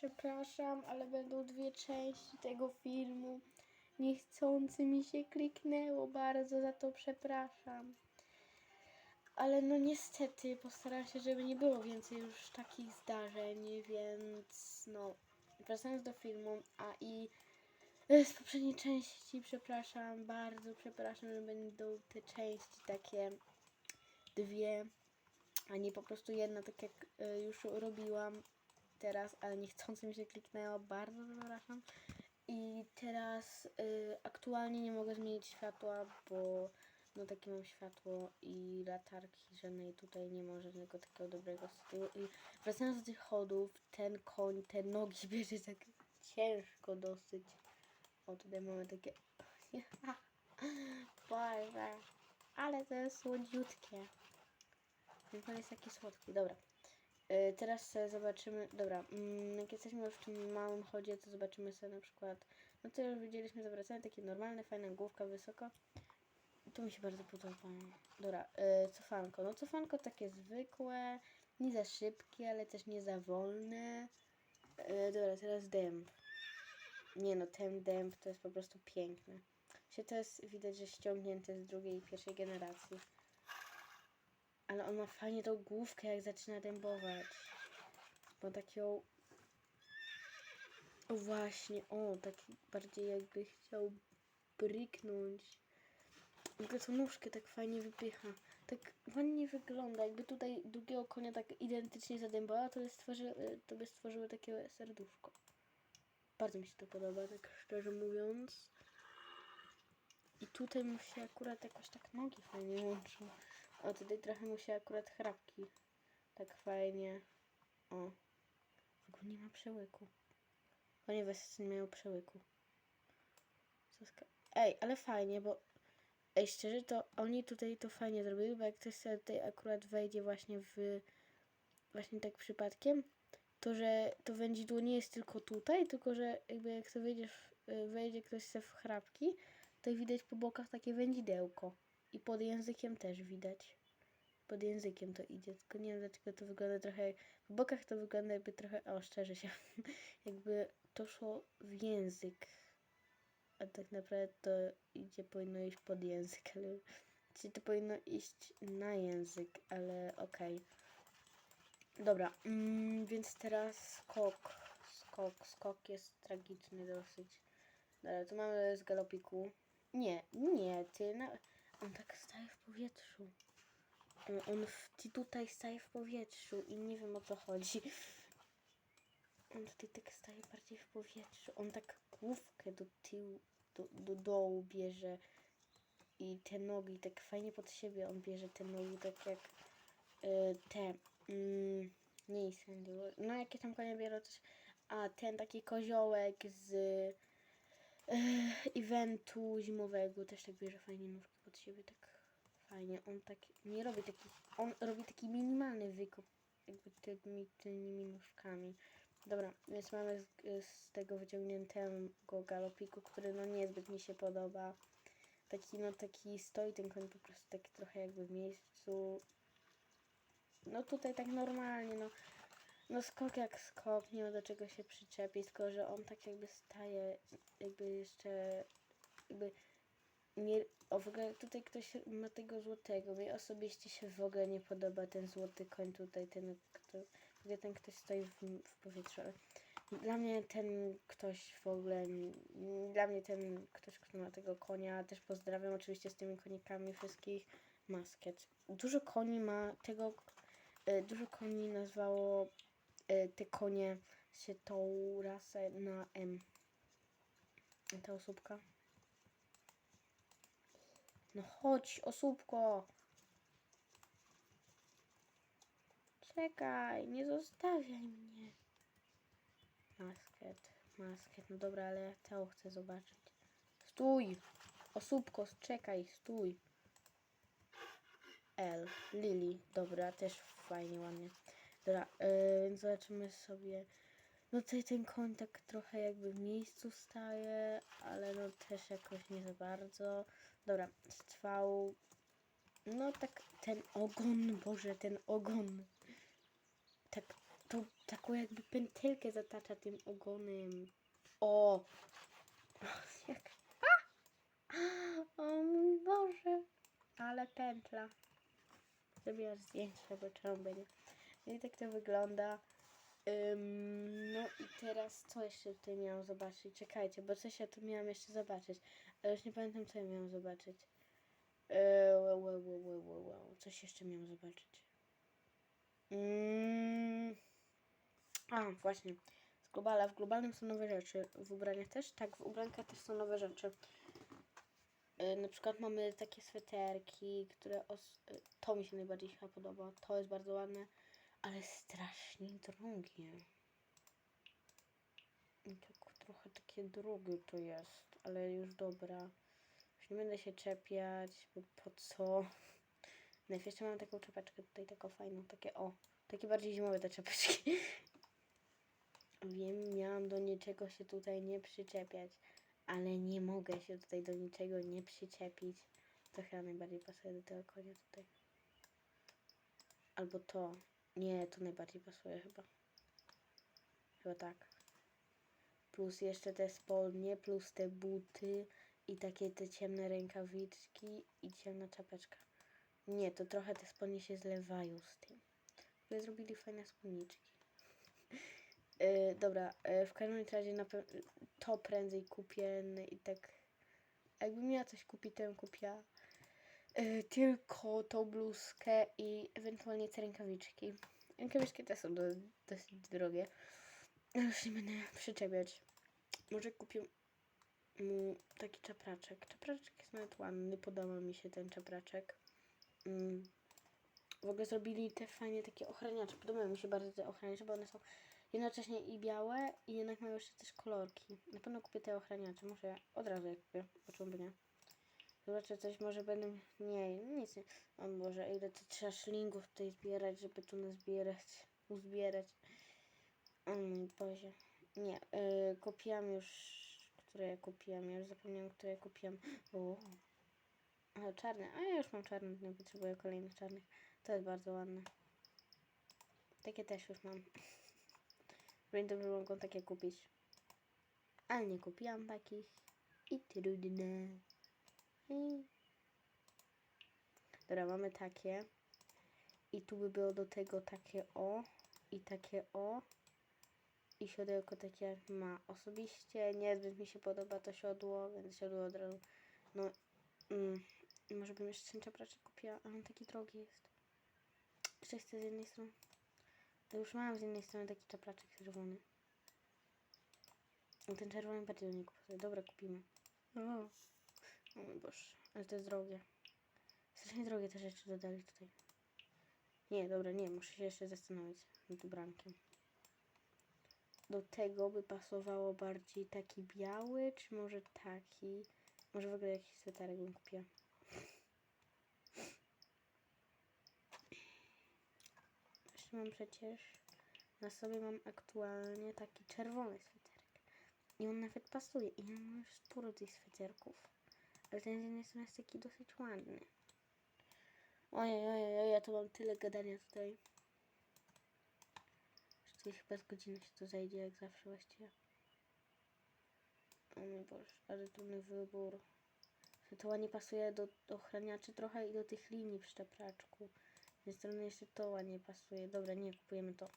Przepraszam, ale będą dwie części tego filmu. Niechcący mi się kliknęło, bardzo za to przepraszam. Ale no niestety postaram się, żeby nie było więcej już takich zdarzeń, więc no wracając do filmu, a i z poprzedniej części przepraszam, bardzo przepraszam, że będą te części takie dwie, a nie po prostu jedna, tak jak e, już robiłam teraz, ale niechcący mi się kliknęło, bardzo przepraszam. I teraz y, aktualnie nie mogę zmienić światła, bo no takie mam światło i latarki żadnej tutaj nie ma żadnego takiego dobrego z tyłu. I wracając do tych chodów, ten koń, te nogi bierze tak ciężko dosyć. O, tutaj mamy takie... Boże, ale to jest słodziutkie. Ten koń jest taki słodki, dobra. Y, Teraz zobaczymy, dobra, mm, jak jesteśmy w tym małym chodzie, to zobaczymy sobie na przykład, no to już widzieliśmy zawracanie, takie normalne, fajna główka wysoko. To mi się bardzo podoba. Dobra, y, cofanko. No cofanko takie zwykłe, nie za szybkie, ale też nie za wolne. Y, dobra, teraz dęb. Nie no, ten dęb to jest po prostu piękny. Się to jest widać, że ściągnięte z drugiej i pierwszej generacji. Ale on ma fajnie tą główkę, jak zaczyna dębować. Bo taką... O właśnie, o, taki bardziej jakby chciał bryknąć. W ogóle tą nóżkę tak fajnie wypycha. Tak ładnie wygląda. Jakby tutaj drugiego konia tak identycznie zadębała, to by, stworzy, to by stworzyły takie serduszko. Bardzo mi się to podoba, tak szczerze mówiąc. I tutaj mu się akurat jakoś tak nogi fajnie łączą. O, tutaj trochę mu się akurat chrapki. Tak fajnie. O. W ogóle nie ma przełyku. Wersji nie mają przełyku. Ej, ale fajnie, bo Ej, szczerze, to oni tutaj to fajnie zrobili, bo jak ktoś sobie tutaj akurat wejdzie właśnie w... Właśnie tak przypadkiem, to że to wędzidło nie jest tylko tutaj, tylko że jakby jak to wejdziesz, wejdzie ktoś sobie w chrapki, to widać po bokach takie wędzidełko. I pod językiem też widać. Pod językiem to idzie, tylko nie wiem dlaczego to wygląda trochę... Po bokach to wygląda jakby trochę... O, szczerze się. jakby to szło w język. A tak naprawdę to idzie, powinno iść pod język, ale... Czyli to powinno iść na język, ale okej. Dobra, mm, więc teraz skok. Skok, skok jest tragiczny dosyć. Dobra, tu mamy z galopiku. Nie, nie, ty na... On tak staje w powietrzu. On, w, tutaj staje w powietrzu i nie wiem o co chodzi. On tutaj tak staje bardziej w powietrzu. On tak główkę do tyłu, do, do dołu bierze i te nogi tak fajnie pod siebie on bierze te nogi, tak jak y, te, mm, nie Isandy, no jakie tam konie biorą coś, a ten taki koziołek z eventu zimowego też tak bierze fajnie nóżki pod siebie, tak fajnie, on tak nie robi taki, on robi taki minimalny wykop jakby tymi, tymi nóżkami. Dobra, więc mamy z, z tego wyciągniętego galopiku, który no niezbyt mi się podoba. Taki no taki stoi ten koń po prostu taki trochę jakby w miejscu. No tutaj tak normalnie, no. No skok jak skok, nie ma do czego się przyczepić, tylko że on tak jakby staje, jakby jeszcze, jakby nie, o w ogóle tutaj ktoś ma tego złotego, mi osobiście się w ogóle nie podoba ten złoty koń tutaj, ten, kto, gdzie ten ktoś stoi w, w powietrzu. Dla mnie ten ktoś w ogóle, dla mnie ten ktoś, kto ma tego konia, też pozdrawiam oczywiście z tymi konikami wszystkich, masket. Dużo koni ma tego, e, dużo koni nazwało te konie się tą rasę na M. Ta osóbka. No chodź, osóbko. Czekaj, nie zostawiaj mnie. Masket, masket. No dobra, ale ja to chcę zobaczyć. Stój! Osóbko, czekaj, stój. L, Lily. Dobra, też fajnie, ładnie. Dobra, yy, więc zobaczymy sobie. No tutaj ten koń tak trochę jakby w miejscu staje, ale no też jakoś nie za bardzo. Dobra, strzał. No tak ten ogon, Boże, ten ogon. Tak to taką jakby pętelkę zatacza tym ogonem. O! Jak... A! O mój Boże! Ale pętla. Zrobiłam zdjęcie, bo czemu by nie. No i tak to wygląda. No i teraz co jeszcze tutaj miałam zobaczyć? Czekajcie, bo coś ja tu miałam jeszcze zobaczyć. Ale już nie pamiętam co ja miałam zobaczyć. Eee, wow, wow, wow, wow, wow. Coś jeszcze miałam zobaczyć. Mm. A, właśnie. Z globala. W globalnym są nowe rzeczy. W ubraniach też? Tak, w ubrankach też są nowe rzeczy. Yy, na przykład mamy takie sweterki, które os- y, to mi się najbardziej chyba podoba. To jest bardzo ładne, ale strasznie drogie. I tak trochę takie drogie to jest, ale już dobra. Już nie będę się czepiać, bo po co? Najpierw jeszcze mam taką czapeczkę tutaj, taką fajną, takie o, takie bardziej zimowe te czapeczki. Wiem, miałam do niczego się tutaj nie przyczepiać, ale nie mogę się tutaj do niczego nie przyczepić. To chyba najbardziej pasuje do tego konia tutaj. Albo to. Nie, to najbardziej pasuje chyba. Chyba tak. Plus jeszcze te spodnie, plus te buty i takie te ciemne rękawiczki i ciemna czapeczka. Nie, to trochę te spodnie się zlewają z tym. Ale zrobili fajne spódniczki. Yy, dobra, yy, w każdym razie na to prędzej kupię i tak jakbym miała coś kupić, to bym kupiła yy, tylko tą bluzkę i ewentualnie te rękawiczki. Rękawiczki też są do, dosyć drogie. Ale już nie będę przyczepiać. Może kupię mu taki czapraczek. Czapraczek jest nawet ładny, podoba mi się ten czapraczek. Mm. W ogóle zrobili te fajnie takie ochraniacze. Podobają mi się bardzo te ochraniacze, bo one są jednocześnie i białe i jednak mają jeszcze też kolorki. Na pewno kupię te ochraniacze. Może od razu je kupię. O czemu by nie? Zobaczę coś, może będę... Nie, nic nie. O Boże, ile to trzeba szlingów tutaj zbierać, żeby tu nazbierać, uzbierać. Mój Boże. Nie, yy, kupiłam już... Które ja kupiłam? Ja już zapomniałam, które ja kupiłam. O. A, czarne. A ja już mam czarne, nie potrzebuję kolejnych czarnych. To jest bardzo ładne. Takie też już mam. Będę mogą takie kupić. Ale nie kupiłam takich. I trudne. I... Dobra, mamy takie. I tu by było do tego takie o. I takie o. I siodełko takie jak ma. Osobiście niezbyt mi się podoba to siodło, więc siodło od razu. No, mm, może bym jeszcze ten czapraczek kupiła, ale on taki drogi jest. Jeszcze chcę z jednej strony. To już mam z jednej strony taki czapraczek czerwony. Ten czerwony bardziej do niego pasuje. Dobra, kupimy. O, o mój Boże, ale to jest drogie. Strasznie drogie te rzeczy dodali tutaj. Nie, dobra, nie, muszę się jeszcze zastanowić nad ubrankiem. Do tego by pasowało bardziej taki biały, czy może taki? Może w ogóle jakiś sweterek bym kupiła. Jeszcze mam przecież na sobie mam aktualnie taki czerwony sweterek. I on nawet pasuje. I mam już sporo tych sweterków. Ale ten z jednej strony jest taki dosyć ładny. Ojej, ojej, ojej, ja tu mam tyle gadania tutaj. Że tutaj chyba z godziny się to zajdzie, jak zawsze właściwie. O mój Boże, ale trudny wybór. To ładnie pasuje do, ochraniaczy trochę i do tych linii przy czapraczku. Z jednej strony jeszcze to ładnie pasuje. Dobra, nie kupujemy to.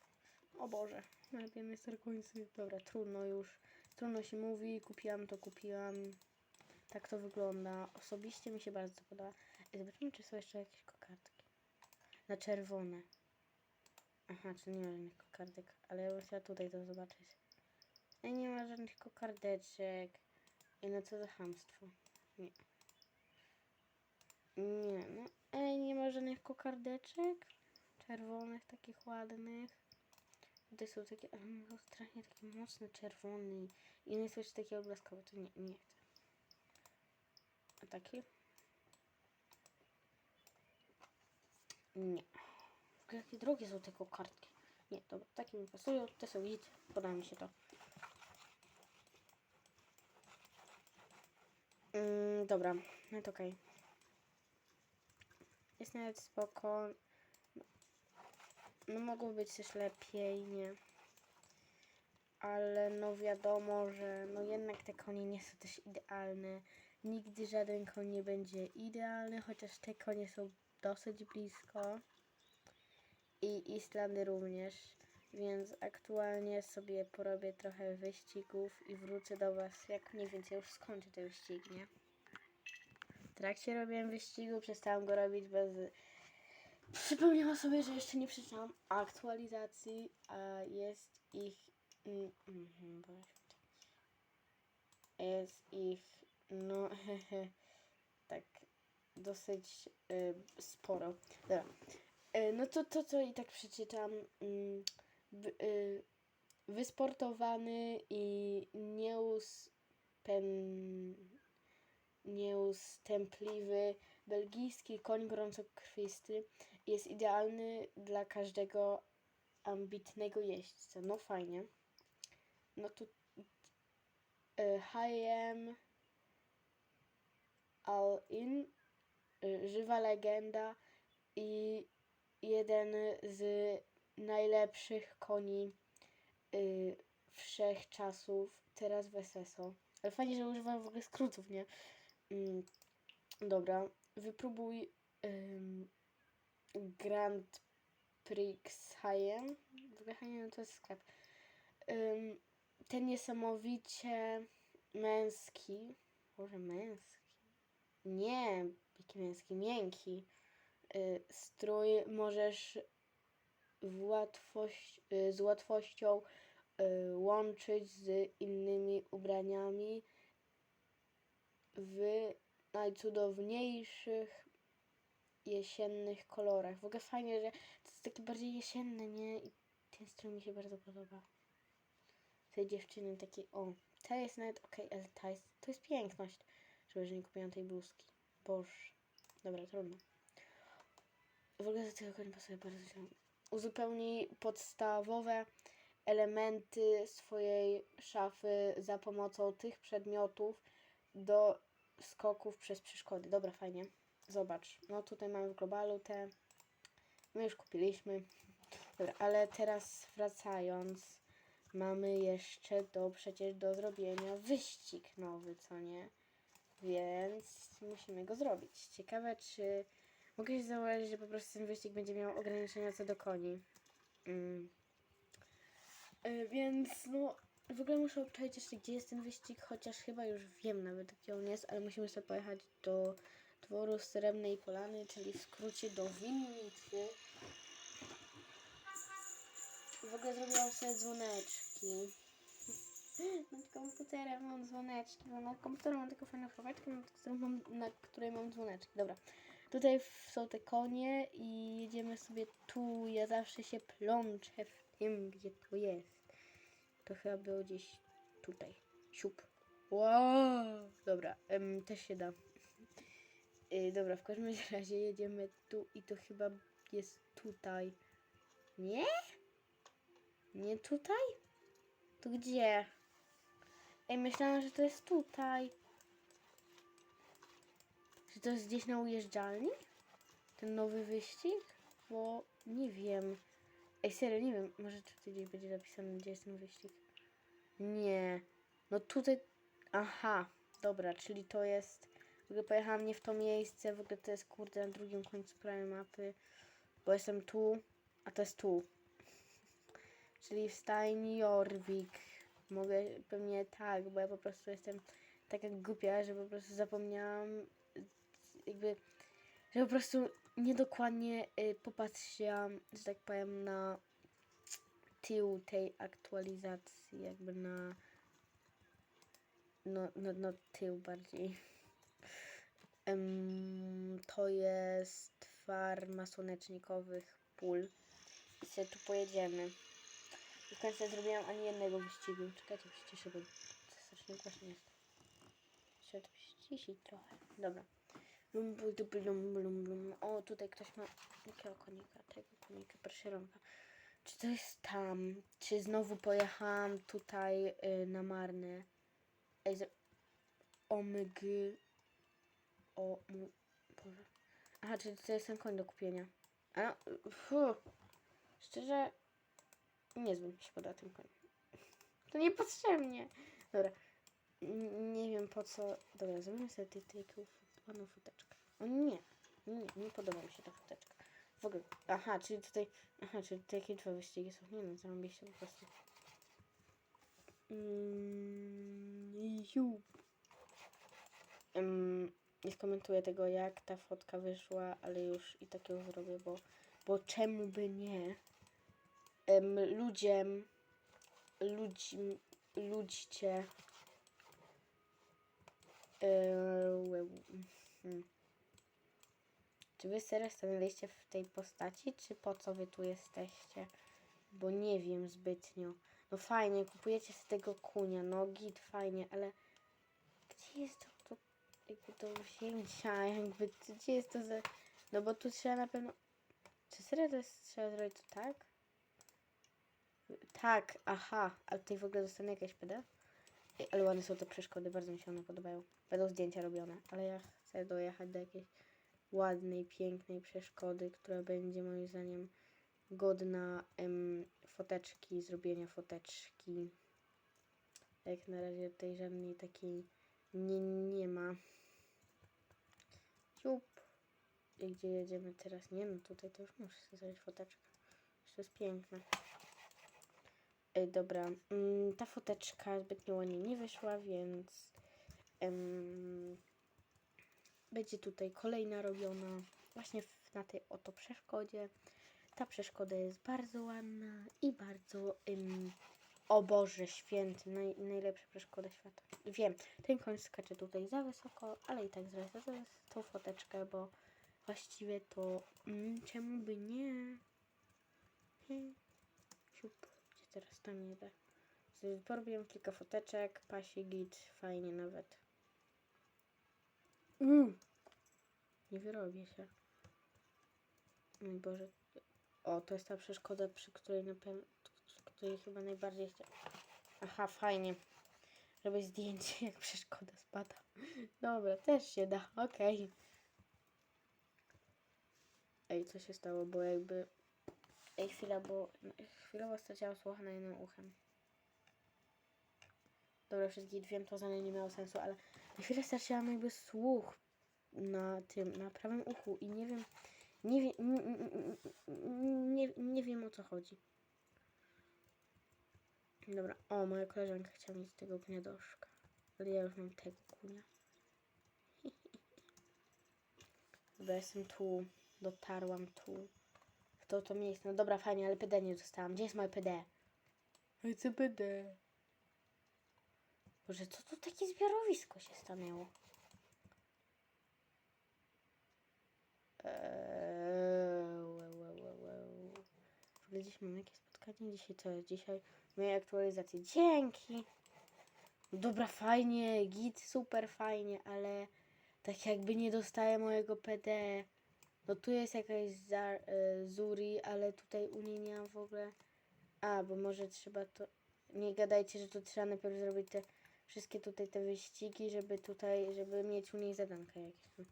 O Boże, najpierw starkońcy. Dobra, trudno już. Trudno się mówi, kupiłam to, kupiłam. Tak to wygląda. Osobiście mi się bardzo podoba. Zobaczymy, czy są jeszcze jakieś kokardki. Na czerwone. Aha, czy nie ma żadnych kokardek, ale ja bym chciała tutaj to zobaczyć. Ej, nie ma żadnych kokardeczek. Ej, no co za chamstwo. Nie. Nie, no. Ej, nie ma żadnych kokardeczek. Czerwonych, takich ładnych. Tutaj są takie, ale są strasznie takie mocne, czerwone. I one są jeszcze takie obrazkowe, to nie, nie. A takie? Nie. Jakie drogie są te kokardki. Nie, dobra, takie mi pasują, te są git, podoba mi się to. Mm, dobra, no to okej. Jest nawet spoko. no mogło być też lepiej, nie? Ale no wiadomo, że no jednak te konie nie są też idealne. Nigdy żaden koń nie będzie idealny, chociaż te konie są dosyć blisko. I Islandy również. Więc aktualnie sobie porobię trochę wyścigów i wrócę do Was, jak mniej więcej już skończę te wyścigi, nie? W trakcie robiłem wyścigu, przestałam go robić bez... Przypomniałam sobie, że jeszcze nie przeczytałam aktualizacji, a jest ich... mm, mhm. Jest ich, no, hehe, tak dosyć y, sporo. Dobra. Y, no to to, co i tak przeczytam. Wy, y, wysportowany i nieuspen, nieustępliwy belgijski koń gorącokrwisty jest idealny dla każdego ambitnego jeźdźca. No fajnie. No tu y, HM All In, y, żywa legenda i jeden z najlepszych koni y, wszechczasów, teraz w SSO. Ale fajnie, że używam w ogóle skrótów, nie? Mm, dobra, wypróbuj Grand Prix Hayen. W ogóle Hayen to jest sklep. Ym, ten niesamowicie męski, może męski? Nie, jaki miękki y, strój możesz w łatwość, y, z łatwością y, łączyć z innymi ubraniami w najcudowniejszych jesiennych kolorach. W ogóle fajnie, że to jest takie bardziej jesienne, nie? I ten strój mi się bardzo podoba. Tej dziewczyny takiej, o, ta jest nawet okej, ale ta jest, to jest piękność. Żeby, że nie kupiłam tej bluzki. Boże. Dobra, trudno. W ogóle do tego konia pasuje bardzo źle. Uzupełnij podstawowe elementy swojej szafy za pomocą tych przedmiotów do skoków przez przeszkody. Dobra, fajnie. Zobacz. No tutaj mamy w globalu te. My już kupiliśmy. Dobra, ale teraz wracając, mamy jeszcze do przecież do zrobienia wyścig nowy, co nie? Więc musimy go zrobić. Ciekawe, czy mogę się zauważyć, że po prostu ten wyścig będzie miał ograniczenia co do koni. Mm. E, więc no, w ogóle muszę obczaić jeszcze, gdzie jest ten wyścig, chociaż chyba już wiem nawet, gdzie on jest, ale musimy sobie pojechać do dworu Srebrnej Polany, czyli w skrócie do winnicy. W ogóle zrobiłam sobie dzwoneczki. Nad komputerem mam dzwoneczki, bo na komputerze mam taką fajną choweczkę, nad którą mam, na której mam dzwoneczki. Dobra, tutaj są te konie i jedziemy sobie tu. Ja zawsze się plączę w tym, gdzie to jest. To chyba było gdzieś tutaj. Siup. Wow! Dobra, em, też się da. Y, dobra, w każdym razie jedziemy tu i to chyba jest tutaj. Nie? Nie tutaj? To gdzie? Ej, myślałam, że to jest tutaj. Czy to jest gdzieś na ujeżdżalni? Ten nowy wyścig? Bo nie wiem. Ej, serio, nie wiem. Może tutaj gdzieś będzie napisane, gdzie jest ten wyścig. Nie. No tutaj... Aha. Dobra, czyli to jest... W ogóle pojechałam nie w to miejsce. W ogóle to jest, kurde, na drugim końcu prawej mapy. Bo jestem tu, a to jest tu. Czyli w stajni Jorvik. Mogę pewnie tak, bo ja po prostu jestem taka głupia, że po prostu zapomniałam jakby, że po prostu niedokładnie y, popatrzyłam, że tak powiem, na tył tej aktualizacji, jakby na no, no, no tył bardziej. Em, to jest farma słonecznikowych pól. I sobie tu pojedziemy. I w końcu nie zrobiłam ani jednego wyścigu. Czekajcie, przyciszę, bo strasznie głośno jest. Trzeba to ściszyć trochę. Dobra. Blum, blum, blum, blum. O, tutaj ktoś ma jakiego konika? Tego konika, proszę rąka. Czy to jest tam? Czy znowu pojechałam tutaj y, na marne? Ej, z... Omg. O, mu... Boże. Aha, czyli to jest ten koń do kupienia. A, fu. Szczerze, niezbyt mi się podoba ten koń. To niepotrzebnie. Dobra. Nie wiem po co. Dobra, zrobimy sobie tej taką ładną futeczkę. O nie. Nie, nie podoba mi się ta futeczka. W ogóle. Aha, czyli tutaj. Aha, czyli tutaj jakieś dwa wyścigi są. Nie no, zarąbiliście po prostu. Mm, nie skomentuję tego, jak ta fotka wyszła, ale już i tak ją zrobię, bo, bo czemu by nie? Em, ludziem, ludzi, ludźcie. Eee, hmm. Czy wy serio stanęliście w tej postaci, czy po co wy tu jesteście? Bo nie wiem zbytnio. No fajnie, kupujecie z tego kunia, no git, fajnie, ale gdzie jest to, to jakby do wzięcia, jakby gdzie jest to za... No bo tu trzeba na pewno... Czy serio to jest, trzeba zrobić to tak? Tak, aha, ale tutaj w ogóle dostanę jakieś PD? Ej, ale ładne są te przeszkody, bardzo mi się one podobają. Będą zdjęcia robione, ale ja chcę dojechać do jakiejś ładnej, pięknej przeszkody, która będzie moim zdaniem godna em, foteczki, zrobienia foteczki. Jak na razie tutaj żadnej takiej nie, nie ma. Siup. I gdzie jedziemy teraz? Nie no, tutaj to już muszę zrobić foteczkę. To jest piękne. Ej, dobra, mm, ta foteczka zbytnio ładnie nie wyszła, więc em, będzie tutaj kolejna robiona właśnie w, na tej oto przeszkodzie. Ta przeszkoda jest bardzo ładna i bardzo em, o Boże święty, naj, najlepsza przeszkoda świata. Wiem, ten koń skacze tutaj za wysoko, ale i tak sobie tą foteczkę, bo właściwie to mm, czemu by nie? Hmm. Siup, teraz tam jedę? Sobie Porobiłem kilka foteczek, pasi git, fajnie nawet. Mm. Nie wyrobię się. Mój Boże. O, to jest ta przeszkoda, przy której na pewno, której chyba najbardziej chciałem. Aha, fajnie. Robię zdjęcie, jak przeszkoda spada. Dobra, też się da, okej. Ej, co się stało, bo jakby... Ej, chwila, bo chwilowo straciłam słucha na jednym uchem. Dobra, wszystkich wiem, to zadanie nie miało sensu, ale na chwilę straciłam jakby słuch na tym, na prawym uchu i nie wiem, nie nie, nie, nie wiem o co chodzi. Dobra, o, moja koleżanka chciała mieć tego gniadoszka, ale ja już mam tego kunia. Dobra, jestem tu, dotarłam tu. To, to miejsce. No dobra, fajnie, ale PD nie dostałam. Gdzie jest moje PD? Ale co PD? Boże, co tu takie zbiorowisko się stanęło? Eee. W ogóle dziś mam jakieś spotkanie? Dzisiaj co jest? Dzisiaj moje aktualizacje. Dzięki! Dobra, fajnie, git, super fajnie, ale tak jakby nie dostaję mojego PD. No tu jest jakaś za, e, Zuri, ale tutaj u niej nie mam w ogóle. A, bo może trzeba to. Nie gadajcie, że tu trzeba najpierw zrobić te wszystkie tutaj te wyścigi, żeby tutaj, żeby mieć u niej zadanka jakieś.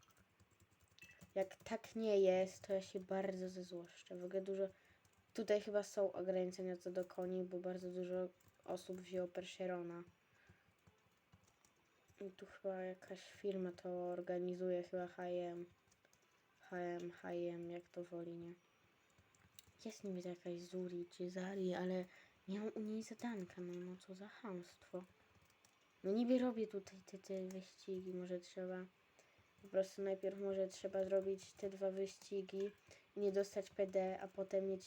Jak tak nie jest, to ja się bardzo zezłoszczę. W ogóle dużo. Tutaj chyba są ograniczenia co do koni, bo bardzo dużo osób wzięło Percherona. I tu chyba jakaś firma to organizuje, chyba H&M. H&M, H&M, jak to woli, nie? Jest niby jakaś Zuri czy Zari, ale nie mam u niej zadanka, no, no co za chamstwo. No niby robię tutaj te, te wyścigi, może trzeba po prostu najpierw może trzeba zrobić te dwa wyścigi i nie dostać PD, a potem mieć,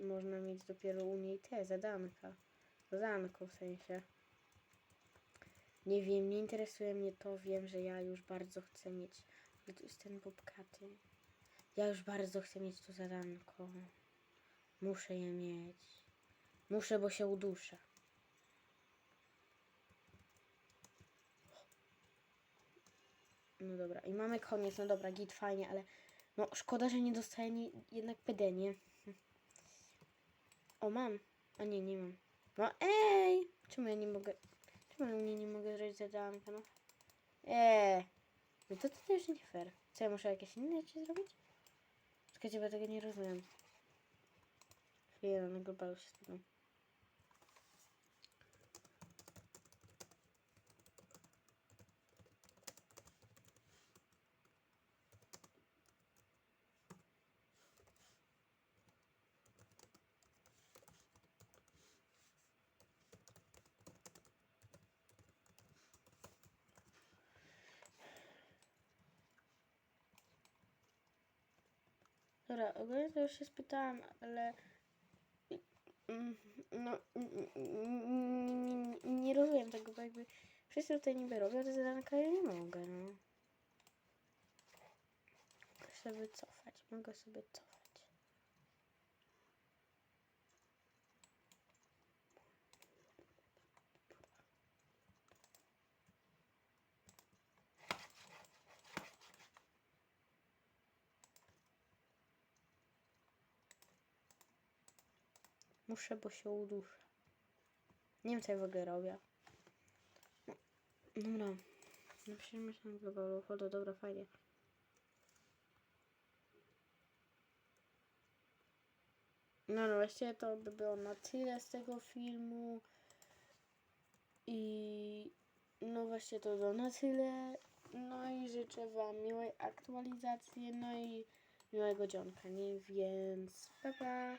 można mieć dopiero u niej te zadanka. Zadanko w sensie. Nie wiem, nie interesuje mnie to, wiem, że ja już bardzo chcę mieć. Ale tu jest ten bobkaty. Ja już bardzo chcę mieć to zadanko. Muszę je mieć. Muszę, bo się uduszę. No dobra, i mamy koniec, no dobra, git, fajnie, ale no szkoda, że nie dostaję ni- jednak PD, nie? O, mam. A nie, nie mam. No ej! Czemu ja nie mogę... Czemu ja nie, nie mogę zrobić zadanka, no? Eee! No to, to też nie fair. Co, ja muszę jakieś inne rzeczy zrobić? Czekajcie, bo ja tego nie rozumiem. chwilę na spytam. Dobra, ogólnie to już się spytałam, ale mm, no mm, mm, nie rozumiem tego, bo jakby wszyscy tutaj niby robią te zadanka, ja nie mogę, no. Mogę sobie wycofać, mogę sobie cofać. Muszę, bo się uduszę. Nie wiem, co ja w ogóle robię. No, Dobra. Napiszemy się na globalu. Foto, dobra, fajnie. No, no właściwie to by było na tyle z tego filmu. I no właśnie to było na tyle. No i życzę Wam miłej aktualizacji, no i miłego dzionka, nie? Więc pa pa!